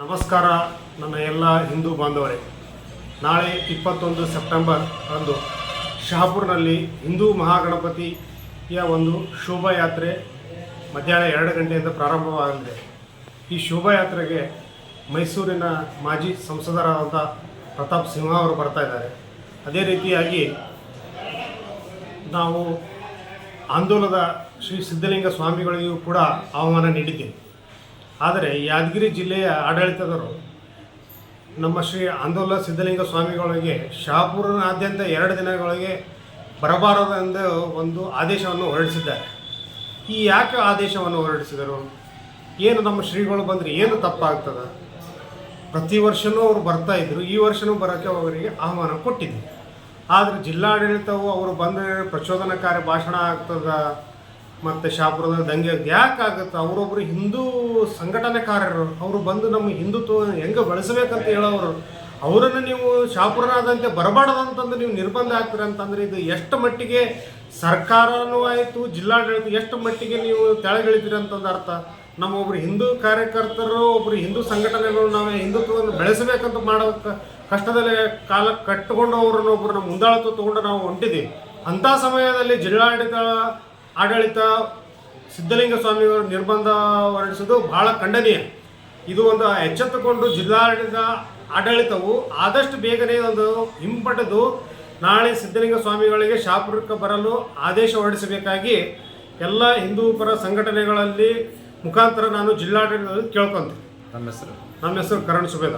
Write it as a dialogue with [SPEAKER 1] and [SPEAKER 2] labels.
[SPEAKER 1] ನಮಸ್ಕಾರ ನನ್ನ ಎಲ್ಲ ಹಿಂದೂ ಬಾಂಧವರೇ. ನಾಳೆ ಇಪ್ಪತ್ತೊಂದು ಸೆಪ್ಟೆಂಬರ್ ಅಂದು ಶಹಾಪುರ್ನಲ್ಲಿ ಹಿಂದೂ ಮಹಾಗಣಪತಿಯ ಒಂದು ಶೋಭಾಯಾತ್ರೆ ಮಧ್ಯಾಹ್ನ ಎರಡು ಗಂಟೆಯಿಂದ ಪ್ರಾರಂಭವಾಗಲಿದೆ. ಈ ಶೋಭಾಯಾತ್ರೆಗೆ ಮೈಸೂರಿನ ಮಾಜಿ ಸಂಸದರಾದಂಥ ಪ್ರತಾಪ್ ಸಿಂಹ ಅವರು ಬರ್ತಾ ಇದ್ದಾರೆ. ಅದೇ ರೀತಿಯಾಗಿ ನಾವು ಆಂದೋಲನದ ಶ್ರೀ ಸಿದ್ಧಲಿಂಗ ಸ್ವಾಮಿಗಳಿಗೂ ಕೂಡ ಆಹ್ವಾನ ನೀಡಿದ್ದೇವೆ. ಆದರೆ ಯಾದಗಿರಿ ಜಿಲ್ಲೆಯ ಆಡಳಿತದವರು ನಮ್ಮ ಶ್ರೀ ಆಂದೋಲ ಸಿದ್ಧಲಿಂಗ ಸ್ವಾಮಿಗಳಿಗೆ ಶಹಾಪುರನಾದ್ಯಂತ ಎರಡು ದಿನಗಳಿಗೆ ಬರಬಾರದೆಂದು ಒಂದು ಆದೇಶವನ್ನು ಹೊರಡಿಸಿದ್ದಾರೆ. ಈ ಯಾಕೆ ಆದೇಶವನ್ನು ಹೊರಡಿಸಿದರು? ಏನು ನಮ್ಮ ಶ್ರೀಗಳು ಬಂದರೆ ಏನು ತಪ್ಪಾಗ್ತದೆ? ಪ್ರತಿ ವರ್ಷವೂ ಅವರು ಬರ್ತಾ ಇದ್ದರು ಈ ವರ್ಷವೂ ಬರೋಕ್ಕೆ ಅವರಿಗೆ ಆಹ್ವಾನ ಕೊಟ್ಟಿದ್ದರು ಆದರೆ ಜಿಲ್ಲಾಡಳಿತವು ಅವರು ಬಂದರೆ ಪ್ರಚೋದನಕಾರಿ ಭಾಷಣ ಆಗ್ತದ? ಮತ್ತು ಶಾಪುರದ ದಂಗೆ ಯಾಕೆ ಆಗುತ್ತೆ? ಅವರೊಬ್ಬರು ಹಿಂದೂ ಸಂಘಟನೆಕಾರರು. ಅವರು ಬಂದು ನಮ್ಮ ಹಿಂದುತ್ವ ಹೆಂಗೆ ಬೆಳೆಸಬೇಕಂತ ಹೇಳೋರು. ಅವರನ್ನು ನೀವು ಶಾಪುರನಾದಂತೆ ಬರಬಾರ್ದಂತಂದು ನೀವು ನಿರ್ಬಂಧ ಆಗ್ತೀರ ಅಂತಂದ್ರೆ ಇದು ಎಷ್ಟು ಮಟ್ಟಿಗೆ ಸರ್ಕಾರನೂ ಆಯಿತು, ಜಿಲ್ಲಾಡಳಿತ ಎಷ್ಟು ಮಟ್ಟಿಗೆ ನೀವು ತೆಳಗಿಳಿತೀರಿ ಅಂತಂದು ಅರ್ಥ. ನಮ್ಮ ಒಬ್ರು ಹಿಂದೂ ಕಾರ್ಯಕರ್ತರು, ಒಬ್ರು ಹಿಂದೂ ಸಂಘಟನೆಗಳು ನಾವು ಹಿಂದುತ್ವವನ್ನು ಬೆಳೆಸಬೇಕಂತ ಮಾಡೋ ಕಷ್ಟದಲ್ಲಿ ಕಾಲ ಕಟ್ಟಿಕೊಂಡು ಅವರನ್ನ ಒಬ್ರು ನಮ್ಮ ಮುಂದಾಳತ್ವ ತಗೊಂಡು ನಾವು ಹೊಂಟಿದ್ದೀವಿ. ಅಂಥ ಸಮಯದಲ್ಲಿ ಜಿಲ್ಲಾಡಳಿತ ಆಡಳಿತ ಸಿದ್ಧಲಿಂಗ ಸ್ವಾಮಿಯವರು ನಿರ್ಬಂಧ ಹೊರಡಿಸೋದು ಬಹಳ ಖಂಡನೀಯ. ಇದು ಒಂದು ಎಚ್ಚೆತ್ತುಕೊಂಡು ಜಿಲ್ಲಾಡಳಿತ ಆಡಳಿತವು ಆದಷ್ಟು ಬೇಗನೆ ಒಂದು ಹಿಂಪಡೆದು ನಾಳೆ ಸಿದ್ಧಲಿಂಗ ಸ್ವಾಮಿಗಳಿಗೆ ಶಾಪುರಕ್ಕೆ ಬರಲು ಆದೇಶ ಹೊರಡಿಸಬೇಕಾಗಿ ಎಲ್ಲ ಹಿಂದೂ ಪರ ಸಂಘಟನೆಗಳಲ್ಲಿ ಮುಖಾಂತರ ನಾನು ಜಿಲ್ಲಾಡಳಿತದಲ್ಲಿ ಕೇಳ್ಕೊಂತೀನಿ.
[SPEAKER 2] ನಮ್ಮ ಹೆಸರು?
[SPEAKER 1] ನಮ್ಮ ಹೆಸರು ಕರಣ್ ಸುಬೇದ.